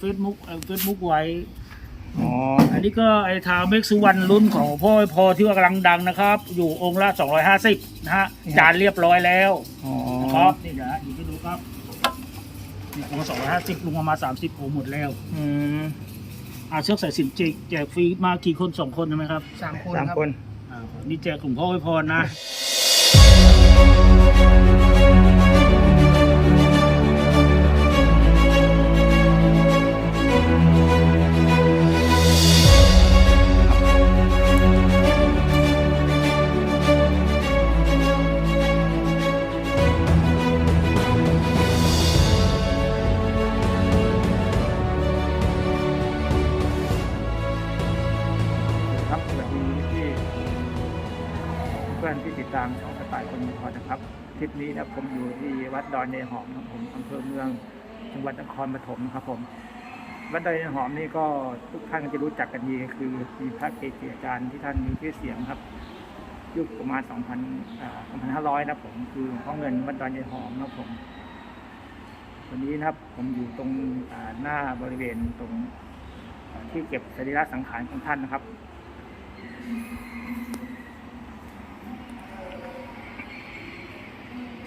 เฟซบุ๊กเฟซบุ๊กไว้อ๋ออันนี้ก็ไอ้ทาวเมกสุวรรณรุ่นของพ่อพอที่ว่ากำลังดังนะครับ อยู่องค์ละ 250 นะฮะ จานเรียบร้อยแล้วอ๋อนะครับนี่เดี๋ยวหยิบให้ดูครับนี่องค์ละ250ลุงเอามา 30องค์หมดแล้วอืมอาเชือกสายสิญจนแจกฟรีมากี่คนสองคนใช่ไหมครับสามคนสามครับคนอ่านี่แจกกลุ่มพ่อไว้พรนะ ตามช่องสไตล์คนมีพรนะครับทริปนี้นะผมอยู่ที่วัดดอนในหอมครับผมอำเภอเมืองจังหวัดนครปฐมครับผมวัดดอนในหอมนี่ก็ทุกท่านจะรู้จักกันดีคือมีพระเกจิอาจารย์ที่ท่านมีชื่อเสียงครับ ยุคประมาณ 2,000อ่า2,500 นะผมคือหลวงพ่อเงินวัดดอนในหอมนะครับผม วันนี้นะครับผมอยู่ตรงหน้าบริเวณตรงที่เก็บสรีระสังขารของท่านนะครับ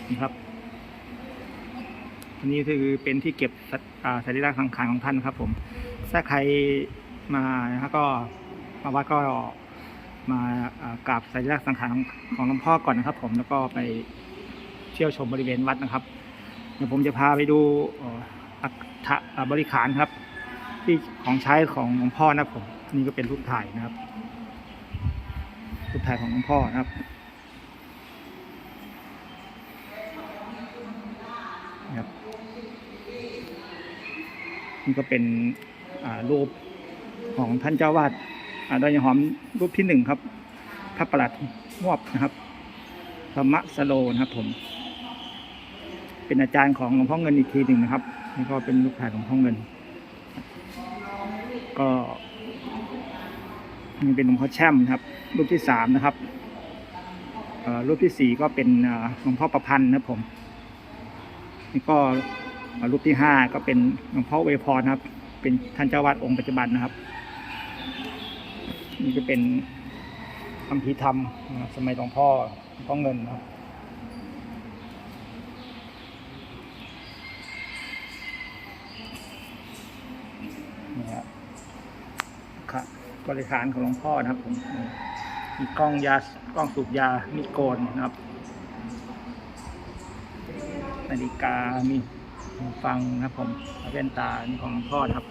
นี่ครับ อันนี้คือเป็นที่เก็บสัตอ่าสรีระสังขารของท่านครับ ผม ถ้าใครมานะครับก็มาวัดก็มากราบสรีระสังขารของหลวงพ่อก่อนนะครับ ผมแล้วก็ไปเที่ยวชมบริเวณวัดนะครับ เดี๋ยวผมจะพาไปดูอัฐบริขารครับ ที่ของใช้ของหลวงพ่อนะครับผมนี่ก็เป็นรูปถ่ายนะครับรูปถ่ายของหลวงพ่อนะครับ นี่ก็เป็นรูปของท่านเจ้าวาดอ่าดอยหอมรูปที่หนึ่งครับ พระประหลัดมวบนะครับธรรมะสโลนะครับผม เป็นอาจารย์ของหลวงพ่อเงินอีกทีหนึ่งนะครับนี่ก็เป็นรูปถ่ายของหลวงพ่อเงิน ก็นี่เป็นหลวงพ่อแช่มนะครับ รูปที่สามนะครับรูปที่สี่ก็เป็นหลวงพ่อประพันธ์นะครับผมนี่ก็ รูปที่ห้าก็เป็นหลวงพ่อเวพรนะครับ เป็นท่านเจ้าวาดองค์ปัจจุบันนะครับ นี่ก็เป็นคำพีร์ธรรมนะครับสมัยหลวงพ่อหลวงพ่อเงินนะครับนี่ครับครับบริขารของหลวงพ่อนะครับผมมีกล้องยากล้องสูบยามีโกนนะครับ นาฬิกามี ฟังนะครับผมแว่นตาของพ่อนะครับ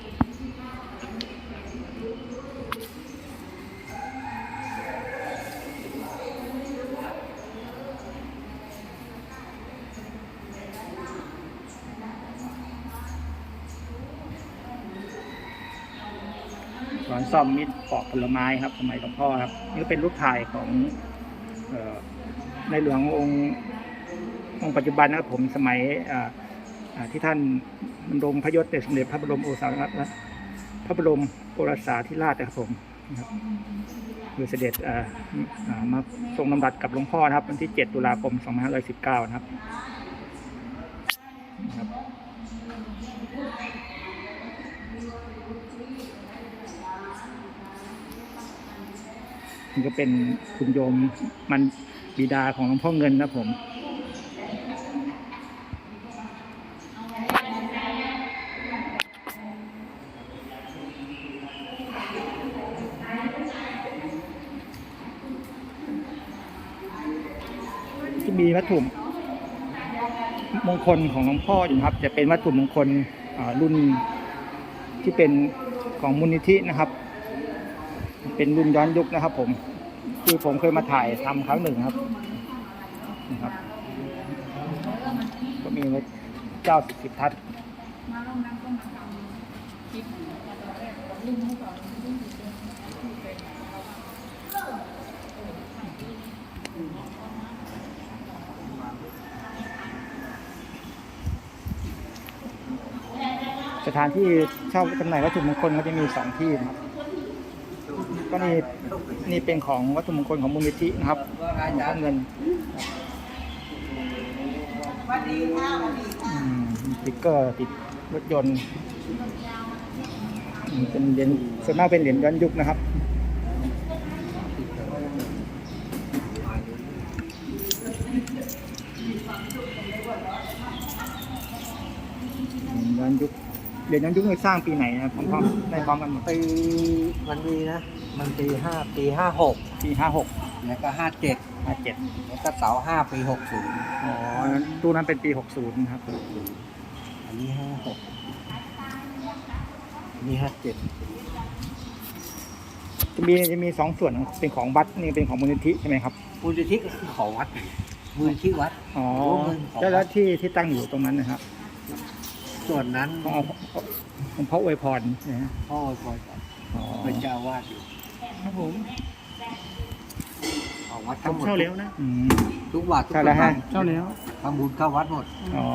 สอนซ่อมมิดปอกผลไม้ครับสมัยหลวงพ่อครับนี่ก็เป็นรูปถ่ายของในหลวงองค์องค์ปัจจุบันนะครับผมสมัยอ่า ที่ท่านดำรงพยศเป็นสมเด็จพระบรมโอสาธิราชพระบรมโอรสาธิราชนะครับผมคือเสด็จมาทรงนำรัสกับหลวงพ่อนะครับ วันที่ 7 ตุลาคม 2519นะครับนะครับนี่ก็เป็นคุณโยมมันบิดาของหลวงพ่อเงินนะครับผม วัตถุมงคลของหลวงพ่ออยู่ครับ จะเป็นวัตถุมงคลรุ่นที่เป็นของมูลนิธินะครับ เป็นรุ่นย้อนยุคนะครับ ผม คือผมเคยมาถ่ายทำครั้งหนึ่งครับนะครับ ก็มีเจ้าสิบสิบทัศน์ มาลงน้ำก็มาทำคลิปมาตอนแรกบอกลุงให้ก่อนลุงอยู่ตรงที่เคยมา สถานที่เช่าจำหน่ายวัตถุมงคลก็จะมีสองที่นะครับก็นี่นี่เป็นของวัตถุมงคลของมูลนิธินะครับหลวงพ่อเงินสติ๊กเกอร์ติดรถยนต์เป็นเหรียญส่วนมากเป็นเหรียญย้อนยุคนะครับ เหรียญย้อนยุคนี่สร้างปีไหนนะครับพร้อมๆได้พร้อมกันหมดปีมันมีนะ มันปีห้าปีห้าหกปีห้าหกแล้วก็ห้าเจ็ดห้าเจ็ดแล้วก็เสาห้าปีหกศูนย์อ๋อตู้นั้นเป็นปีหกศูนย์ครับอันนี้ห้าหกอันนี้ห้าเจ็ดจะมีจะมีสองส่วนเป็นของวัดนี่เป็นของมูลนิธิใช่ไหมครับมูลนิธิก็คือของวัดมูลนิธิวัดอ๋อโอ้เงินของวัดแล้วที่ที่ตั้งอยู่ตรงนั้นนะครับ ส่วนนั้นของเอาของพระอวยพรนะฮะพ่อคอยก่อนอ๋อเป็นเจ้าวาดอยู่ครับผมของวัดทั้งหมดเช่าแล้วนะ อืม ทุกบาททุกเช่าแล้วสตาฮะงค์เช่าแล้ว ทำบุญเข้าวัดหมด อ๋อ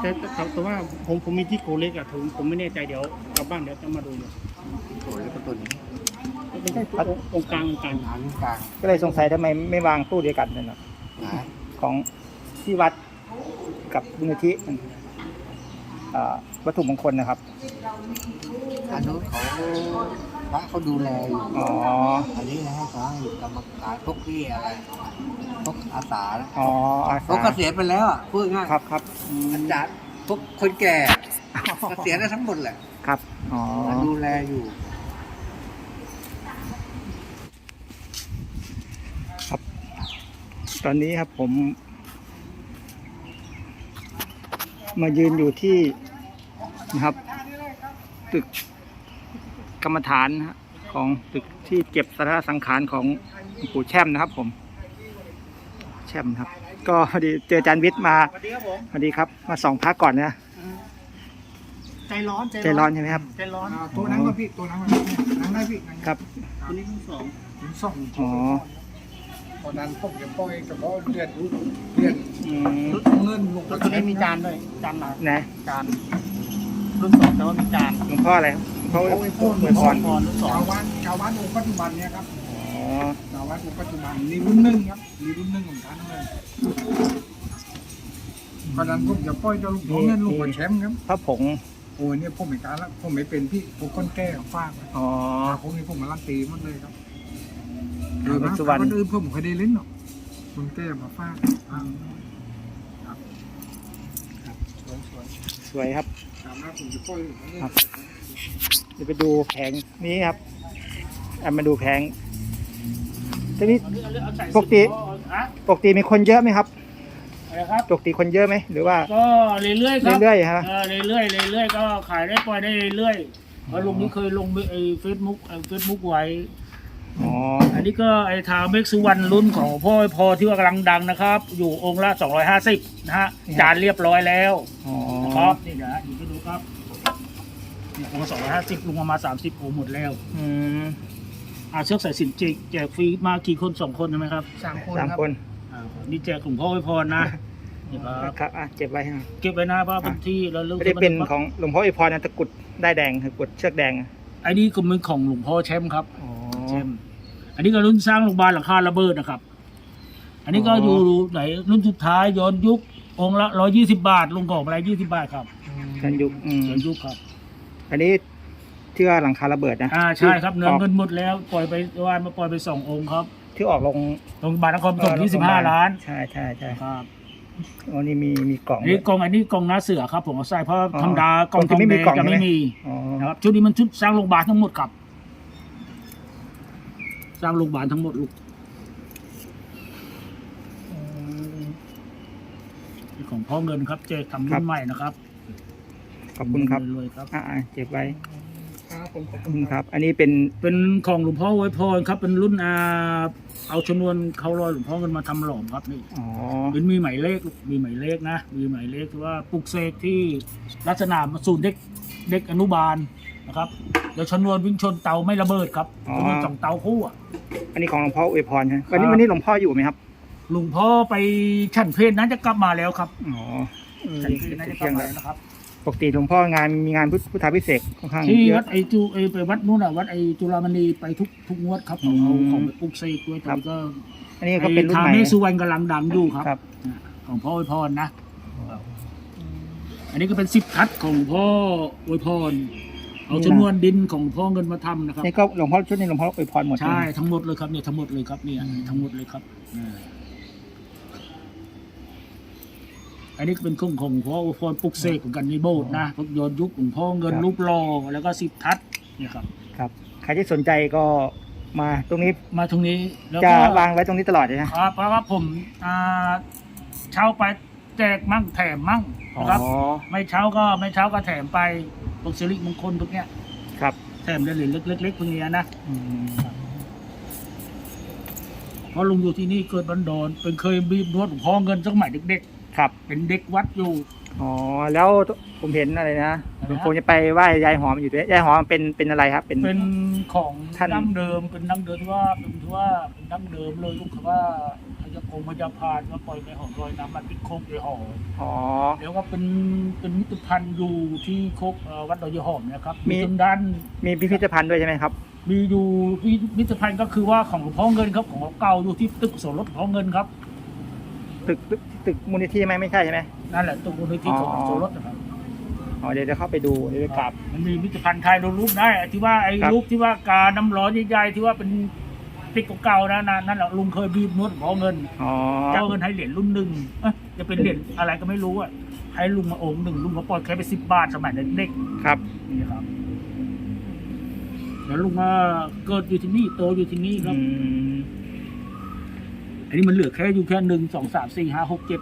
แต่แต่แต่แต่ว่าผมผมมีที่โกเล็กอะผมผมไม่แน่ใจเดี๋ยวกลับบ้านเดี๋ยวจะมาดูอยู่โอ้ยแล้วก็ตัวนี้ไม่ใช่ตรงกลางกลางหางกลางก็เลยสงสัยทำไมไม่วางตู้เดียวกันเลยนะนะของที่วัดกับมูลนิธิอ่า วัตถุมงคลนะครับอันนู้นเขาพระเขาดูแลอยู่อ๋ออันนี้ให้เขาให้กรรมการพวกที่อะไรพวกอาสานะอ๋ออาเขาสาเกษียณไปแล้วอะพูดง่ายครับครับอืมอาจารย์พวกคนแก่เกษียณได้ทั้งหมดแหละครับอ๋อมาดูแลอยู่ตอนนี้ครับผม มายืนอยู่ที่นะครับ ตึกกรรมฐานนะฮะของตึกที่เก็บสรีระสังขารของหลวงปู่แช่มนะครับ ผม แช่มครับ ก็พอดีเจออาจารย์วิทย์มาสวัสดีครับผมพอดีครับ มาส่องพระก่อนนะใจร้อนใจร้อนใช่ไหมครับใจร้อนอ่าตัวนั้นก็พี่ตัวนั้นก็นั่งได้พี่นั่งครับตัวนี้ทั้งสองถึงสองอ๋อ ตอนนั้นผมจะปล่อยเฉพาะเดือนเดือนอืมรุ่นเงินลงแล้วตัวนี้มีจานด้วยจานหนานะจานรุ่นสองแต่ว่ามีจานหลวงพ่ออะไรครับหลวงพ่อเขาไอ้พวกอวยพรพรรุ่นสองชาวบ้านชาวบ้านองค์ปัจจุบันเนี่ยครับอ๋อชาวบ้านองค์ปัจจุบันนี่รุ่นหนึ่งครับนี่รุ่นหนึ่งของท่านเลยตอนนั้นผมจะปล่อยเจ้าลูกเงินลูกหัวแชมป์ครับพระผงโอ้ยเนี่ยผมไม่การละผมไม่เป็นพี่ผมคนแก่ฟากอ๋อพวกนี้ผมมาลั่นตีหมดเลยครับ คโดรับยมากสุวรรณคนอื่นผมไม่เคยได้เล่นหรอกคนแก่มาฟากอ่าสวยครับตามหน้าผมจะปล่อยอยู่นั่นเลยครับเดี๋ยวไปดูแผงนี้ครับเอามาดูแผงทีนี้ปกติอะปกติมีคนเยอะไหมครับอะไรครับปกติคนเยอะไหมหรือว่า ก็เรื่อยๆครับเรื่อยๆฮะเออเรื่อยๆเรื่อยๆก็ขายได้ปล่อยได้เรื่อยๆเพราะลุงนี่เคยลงไอ้เฟซบุ๊กไอ้เฟซบุ๊กไว้ อ๋อ อันนี้ก็ไอ้ทางเมกสุวรรณรุ่นของพ่อพอที่ว่ากำลังดังนะครับ อยู่องค์ละ 250 นะฮะ จานเรียบร้อยแล้วอ๋อครับนี่เดี๋ยวหยิบให้ดูครับนี่องค์ละ250ลุงเอามา30องค์หมดแล้วอืมอาเชือกสายสิญจนแจกฟรีมากี่คนสองคนใช่ไหมครับสามคนสามครับคนอ่านี่แจกของพ่อไว้พรนะนี่ครับครับอะเก็บไว้ฮะเก็บไว้นะเพราะว่าเป็นที่เราเลือกไม่ได้เป็นของหลวงพ่ออิพรนะตะกรุดได้ายแดงคือกรุดเชือกแดงอะไอ้นี่ก็เป็นของหลวงพ่อแชมป์ครับ อ๋อ แชมป์ อันนี้ก็รุ่นสร้างโรงพยาบาลหลังคาระเบิดนะครับ อันนี้ก็อ๋อออยู่ไหนรุ่นสุดท้ายย้อนยุคองค์ละร้อยยี่สิบาทลุงกอกอะไรยี่สิบาทครับกันยุคอืมย้อนยุคครับ อันนี้ที่ว่าหลังคาระเบิดนะอ่าใช่ครับที่เนื้อออกเงินหมดแล้วปล่อยไปวานมาปล่อยไปสององค์ครับ ที่ออกลงโรงพยาบาลนครปฐมเออยี่สิบห้าโรงพยาบาลล้าน ใช่ใช่ใช่ครับอ๋อนี่มีมีกล่องอันนี้กองอันนี้กองน้าเสือครับ ผมเอาใส่เพราะอ๋อธรรมดากองปกติไม่มีทกล่อองงแดงจะใช่ไหมไม่มีอ๋อนะครับชุดนี้มันชุดสร้างโรงพยาบาลทั้งหมดครับ สร้างโรงพยาบาลทั้งหมดลูกอืมนี่ของพ่อเงินครับ เจทำรุ่นใหม่นะครับ ขอบคุณครับรวยๆครับอ่าเก็บไว้ครับผมขอบขอบคุคุณณคครับรับ อันนี้เป็นเป็นของหลวงพ่อไว้พรครับ เป็นรุ่นอาเอาชนวนเขาลอยหลวงพ่อเงินมาทำหลอมครับนี่อ๋อเป็นมีหมายเลขลูกมีหมายเลขนะ มีหมายเลขที่ว่าปลุกเสกที่ลักษณะศูนย์เด็กเด็กอนุบาล นะครับเดี๋ยวชนวนวิ่งชนเตาไม่ระเบิดครับชนวนสองเตาคู่อะ อันนี้ของหลวงพ่ออวยพรใช่ไหมวันนี้ครับ วันนี้หลวงพ่ออยู่ไหมครับหลวงพ่อไปฉันเพศนั้นจะกลับมาแล้วครับอ๋อเออฉันเพศนั้นจะกลัเที่ยบงมาแล้วแล้วนะครับ ปกติหลวงพ่องานมีงานพุทธพุทธาพิเศษกค่อนข้างที่เยวัอะดไอจูไอไปวัดนู้นอะวัดไอจุฬามณีไปทุกทุกงวดครับเขาเอาอืมของไปปลุกเสกด้วยครัแต่บก็อันนี้ก็เป็นรุ่นทาใหม่เมสุวรรณกำลังดังอยู่ครับ ครับของพ่ออวยพรนะ อันนี้ก็เป็นสิบทัศน์ของหลวงพ่ออวยพร เอาชนวนดินของพ่อเงินมาทำนะครับนี่ก็หลวงพ่อชุดนี้หลวงพ่ออวยพรหมดใช่ไหมทั้งหมดเลยครับเนี่ยทั้งหมดเลยครับเนี่ยอืมทั้งหมดเลยครับอ่าอันนี้ก็เป็นเครื่องของพ่อพรปลุกเสกของกันในโบสถ์นะพวกโยนยุคของพ่อเงินรูปรอแล้วก็สิบทัศน์เนี่ยครับครับใครที่สนใจก็มาตรงนี้มาตรงนี้แล้วจะก็วางไว้ตรงนี้ตลอดเลยนะครับเพราะว่าผมอ่าเช่าไปแจกมั่งแถมมั่งนะครับอ๋อไม่เช่าก็ไม่เช่าก็แถมไป พวกสิริมงคลพวกเนี้ยครับแถมเหรียญเล็กๆพวกเนี้ยนะอืมเพราะลุงอยู่ที่นี่เกิดบันดอนเป็นเคยบีบนวดหลวงพ่อเงินสมัยเด็กครับๆ เป็นเด็กวัดอยู่ อ๋อแล้วผมเห็นอะไรนะอะไรนะหลวงพ่อจะไปไหว้ยายหอมอยู่ด้วยยายหอมเป็นเป็นอะไรครับ เป็น เป็นของท่าน ดั้งเดิมเป็นดั้งเดิมที่ว่าเป็นที่ว่าเป็นดั้งเดิมเลยลูกคือว่า พยากรพยาพานมาปล่อยในหอรอยน้ำมันติดโคกในหออ๋อแล้วก็เป็นเป็นมิตรพันธ์อยู่ที่โคกเอ่อวัดดอยหอมนะครับมีมีทางด้าน มีพิพิธภัณฑ์ด้วยใช่ไหมครับ มีอยู่พิพิธภัณฑ์ก็คือว่าของหลวงพ่อเงินครับของเก่าอยู่ที่ตึกโสรถหลวงพ่อเงินครับตึกตึกตึกมูลนิธิไหมไม่ใช่ใช่ไหม นั่นแหละตึกมูลนิธิของอ๋อโสรถนะครับอ๋อเดี๋ยวจะเข้าไปดูเดี๋ยวจะกราบมันมีพิพิธภัณฑ์ถ่ายรูปได้ไอ้ที่ว่าไอ้ครับ รูปที่ว่าการน้ำร้อนใหญ่ๆที่ว่าเป็น ติ๊กเก่าๆนะนั่นนั่นแหละลุงเคยบีบนวดหลวงพ่อเงินอ๋อเจ้าเงินให้เหรียญรุ่นหนึ่งเอ๊ะจะเป็นเหรียญอะไรก็ไม่รู้อะให้ลุงมาองค์หนึ่งลุงก็ปล่อยแค่ไปสิบบาทสมัยเด็กครับ ๆนี่ครับ แล้วลุงก็เกิดอยู่ที่นี่โตอยู่ที่นี่ครับ อืมอันนี้มันเหลือแค่อยู่แค่หนึ่งสองสามสี่ห้าหกเจ็ด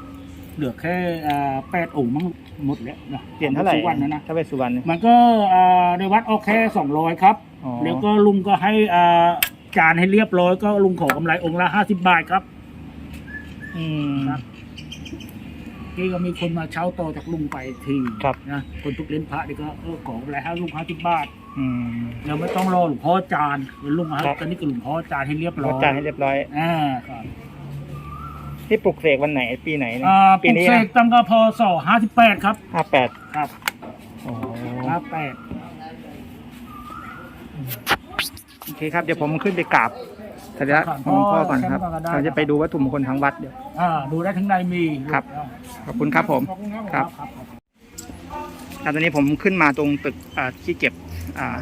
เหลือแค่อ่าแปดองค์มั้งหมดแล้วนะเหรียญเท่าไหร่สุวรรณนะนะ ถ้าเป็นสุวรรณเนี่ยมันก็อ่าในวัดเอาแค่สองร้อยครับ อ๋อแล้วก็ลุงก็ให้อ่า จานให้เรียบร้อยก็ลุงขอกำไรองค์ละห้าสิบบาทครับ อืม ครับที่ก็มีคนมาเช่าต่อจากลุงไปทีครับ นะคนทุกเล่นพระนี่ก็เออขอกำไรให้ลุงห้าสิบบาทอืม เราไม่ต้องรอหลวงพ่อจานเดี๋ยวลุงให้ครับ ตอนนี้ก็หลวงพ่อจานให้เรียบร้เราอยจ่ายให้เรียบร้อย อ่าครับที่ปลุกเสกวันไหนปีไหนเนี่ยอ่าปปีลุกนี้เสนะกตั้งก็พศห้าสิบแปดครับ ห้าแปดครับอ๋อห้าแปด โอ เคครับเดี๋ยวผมขึ้นไปกราบสัญลักษณ์ของหลวงพ่อก่อนครับเราจะไปดูวัตถุมงคลทางวัดเดี๋ยวอ่าดูได้ทั้งในมีครับ ขอบคุณครับผมขอบคุณครับครับตอนนี้ผมขึ้นมาตรงตึกอ่าที่เก็บอ่า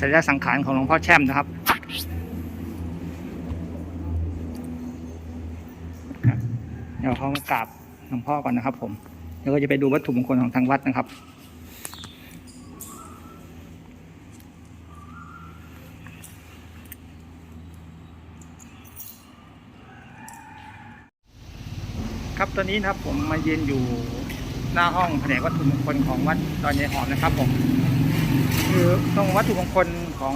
สัญลักษณ์สังขารของหลวงพ่อแช่มนะครับครับเดี๋ยวเขามากราบหลวงพ่อก่อนนะครับ ผมแล้วก็จะไปดูวัตถุมงคลของทางวัดนะครับ ครับตอ นี้นะครับผมมายืนอยู่หน้าห้องแผนกวัตถุมงคลของวัดดอนยายหอมนะครับผมคือตรงวัตถุมงคลของ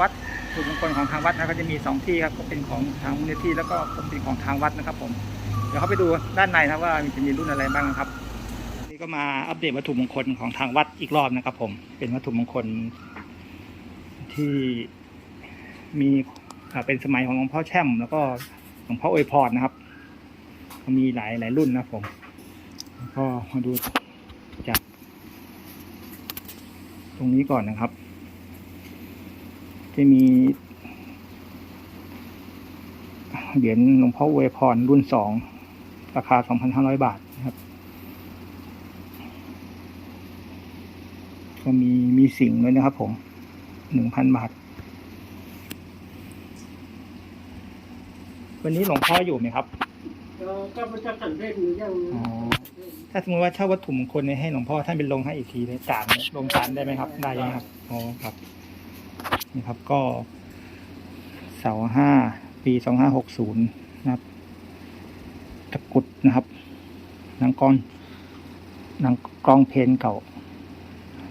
วัดวัตถุมงคลของทางวัดนะก็จะมีสองที่ครับก็เป็นของทางมูลนิธิแล้วก็เป็นของทางวัดนะครับ ผมเดี๋ยวเขาไปดูด้านในนะว่ามีจะมีรุ่นอะไรบ้างนะครับนี่ก็มาอัปเดตวัตถุมงคลของทางวัดอีกรอบนะครับ ผมเป็นวัตถุมงคลที่มีเป็นสมัยของหลวงพ่อแช่ม แล้วก็หลวงพ่ออวยพรนะครับ มีหลายหลายรุ่นนะผมก็มาดูจากตรงนี้ก่อนนะครับ จะมีเหรียญหลวงพ่ออวพรรุ่นสองราคา 2,500 บาทนะครับ ก็มีมีสิงด้วยนะครับผม 1,000 บาท วันนี้หลวงพ่ออยู่ไหมครับ ก็พระเจ้าสันเทศมีอย่างอ๋อถ้าสมมติว่าเช่าวัตถุมงคลเนี่ยให้หลวงพ่อท่านเป็นลงให้อีกทีเลยจานเนี่ยลงจานได้ไหมครับ ได้ไหมครับอ๋อครับ นี่ครับก็ เสาห้าปีสองห้าหกศูนย์นะครับตะกรุดนะครับหนังกองหนังกลองเพลนเก่า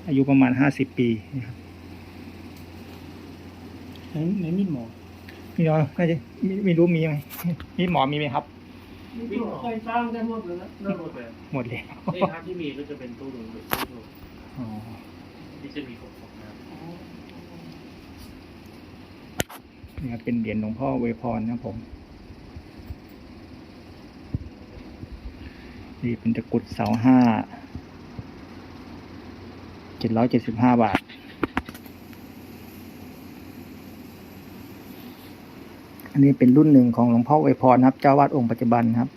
อายุประมาณห้าสิบปีนะครับในในมิดหมอมีน้อยน่าจะไม่ไม่รู้มีไหมมีหมอมีไหมครับ เคยสร้างได้หมดเลยนะได้หมดเลยหมดเลยนี่ครับที่มีก็จะเป็นตู้ดูเป็นตู้ดูอ๋อที่จะมีของของน้ำนี่ครับเป็นเหรียญหลวงพ่อเวยพรนะครับผมนี่เป็นตะกรุดเสาห้าเจ็ดร้อยเจ็ดสิบห้าบาท อันนี้เป็นรุ่นหนึ่งของหลวงพ่อเวยพรครับ เจ้าวาดองค์ปัจจุบันครับ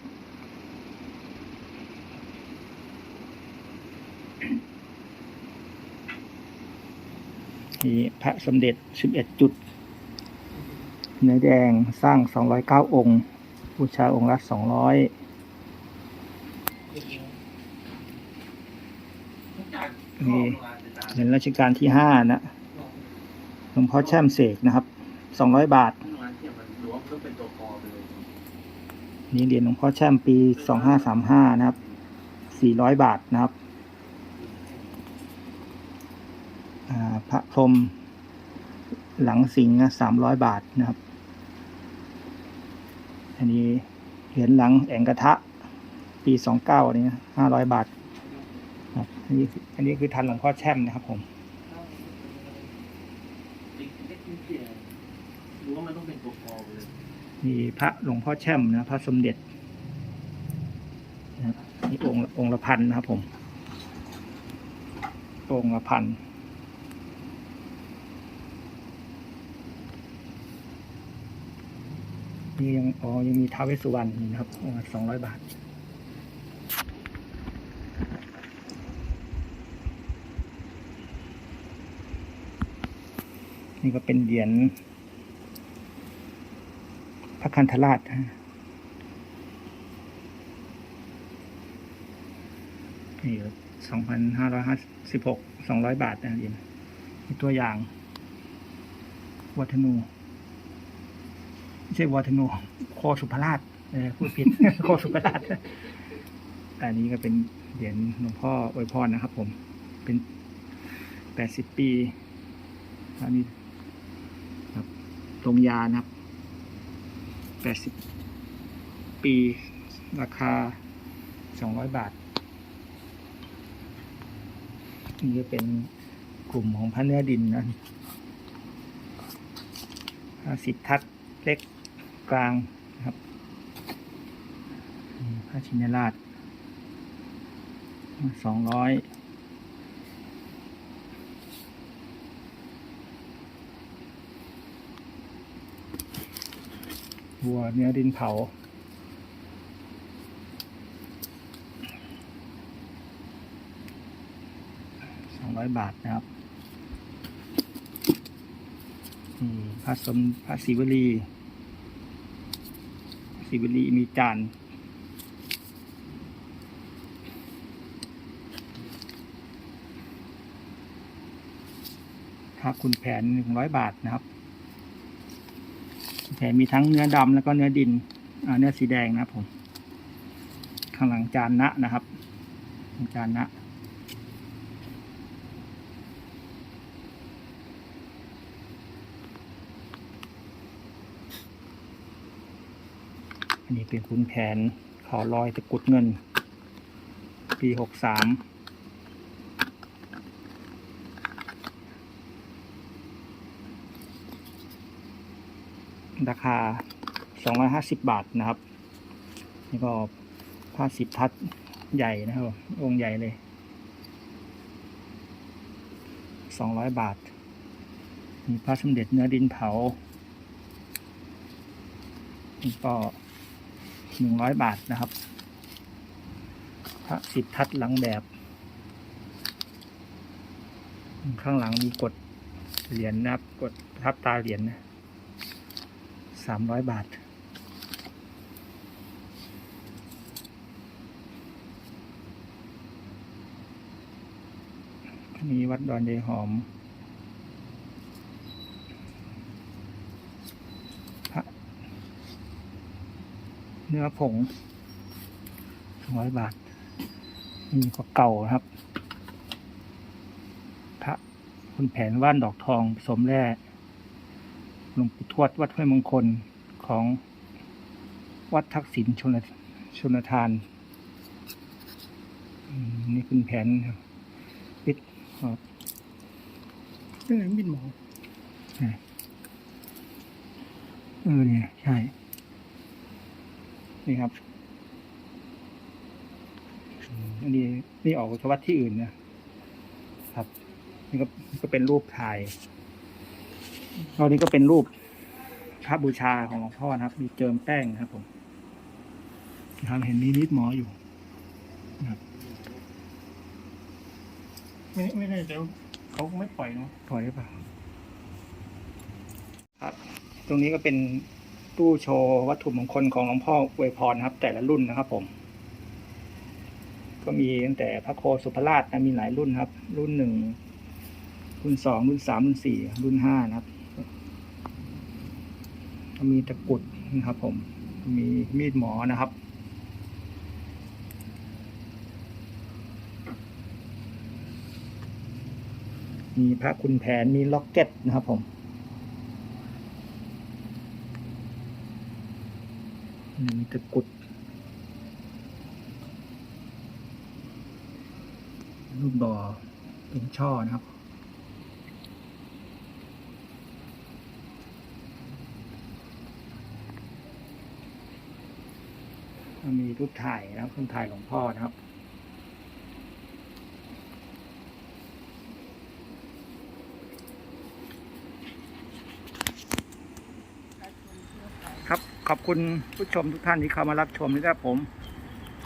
นมีพระสมเด็จสิบเอ็ดจุด เนื้อแดงสร้างสองร้อยเก้าองค์ บูชาองค์ละสองร้อยมีเหรียญรัชกาลที่ห้านะหลวงพ่อแช่มเสกนะครับสองร้อยบาท ต้องเป็นตัวคอไปเลยนี่เหรียญหลวงพ่อแช่มปีสองห้าสามห้านะครับสี่ร้อยบาทนะครับอ่าพระพรหมหลังสิงห์สามร้อยบาทนะครับ อันนี้เหรียญหลังแองกระทะ ปีสองเก้านี่ห้าร้อยบาทครับอันนี้อันนี้คือทันหลวงพ่อแช่มนะครับผมเล็กๆนิดเดียวหรือว่ามันต้องเป็นตัวคอไปเลย มีพระหลวงพ่อแช่มนะพระสมเด็จนะครับนี่องค์องค์ละพันนะครับผม องค์ละพันนี่ยังอ๋อยังมีท้าวเวสสุวรรณนี่นะครับองค์สองร้อยบาทนี่ก็เป็นเหรียญ พระคันธราชนี่สองพันห้าร้อยห้าสิบหกสองร้อยบาทนะเหรียญมีตัวอย่างวัฒนูไม่ใช่วัฒนูโคสุภราชเออพูดผิดโคสุภราชอันนี้ก็เป็นเหรียญหลวงพ่ออวยพรนะครับ ผม เป็นแปดสิบปีอันนี้ครับตรงยานะครับ แปดสิบปีราคาสองร้อยบาท นี่ก็เป็นกลุ่มของพระเนื้อดินนะห้าสิบทัดเล็กกลางนะครับพระชินราชสองร้อย วัวเนื้อดินเผา สองร้อยบาทนะครับนี่พระสมพระศิวลีศิวลีมีจานพระคุณแผนหนึ่งร้อยบาทนะครับ แผนมีทั้งเนื้อดำแล้วก็เนื้อดินเนื้อสีแดงนะผม ข้างหลังจานนะนะครับ จานนะอันนี้เป็นคุณแผนขอลอยตะกุดเงิน ปีหกสาม ราคาสองร้อยห้าสิบบาทนะครับนี่ก็ผ้าสิบทัดใหญ่นะครับองค์ใหญ่เลยสองร้อยบาท มีพระสมเด็จเนื้อดินเผานี่ก็หนึ่งร้อยบาทนะครับ พระสิบทัดหลังแบบข้างหลังมีกดเหรียญนะครับ กดทับตาเหรียญนะ สามร้อยบาทมีวัดดอนยายหอม พระ เนื้อผงสองร้อยบาทนี่ก็เก่าครับ พระคุณแผนว่านดอกทองผสมแร่ หลวงปู่ทวดวัดห้วยมงคลของวัดทักษิณชนชนทานอืมนี่คุณแผนครับปิดครับเรื่องบินหมอเออเนี่ยใช่ นี่ครับอืมอันนี้นี่ออกจากวัดที่อื่นนะครับนี่ก็นี่ก็เป็นรูปถ่าย ตอนนี้ก็เป็นรูปพระบูชาของหลวงพ่อนะครับ มีเจิมแป้งนะครับผมนะครับเห็นมีนิดหมออยู่ไม่ไม่ได้เดี๋ยวเขาไม่ปล่อยเนาะปล่อยหรือเปล่าครับ ตรงนี้ก็เป็นตู้โชว์วัตถุมงคลของหลวงพ่ออวยพรนะครับ แต่ละรุ่นนะครับ ผม ก็มีตั้งแต่พระโคสุภราชนะมีหลายรุ่นครับ รุ่นหนึ่งรุ่นสองรุ่นสามรุ่นสี่รุ่นห้านะครับก็ มีตะกุดนะครับผม มีมีดหมอนะครับ มีพระคุณแผน มีล็อกเก็ตนะครับผม มีตะกุด รูปบ่อเป็นช่อนะครับ มีรูปถ่ายนะครับรูปถ่ายหลวงพ่อนะครับ ครับขอบคุณผู้ชมทุกท่านที่เข้ามารับชมนะครับผม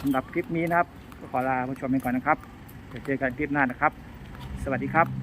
สำหรับคลิปนี้นะครับก็ขอลาผู้ชมไปก่อนนะครับเดี๋ยวเจอกันคลิปหน้านะครับ สวัสดีครับ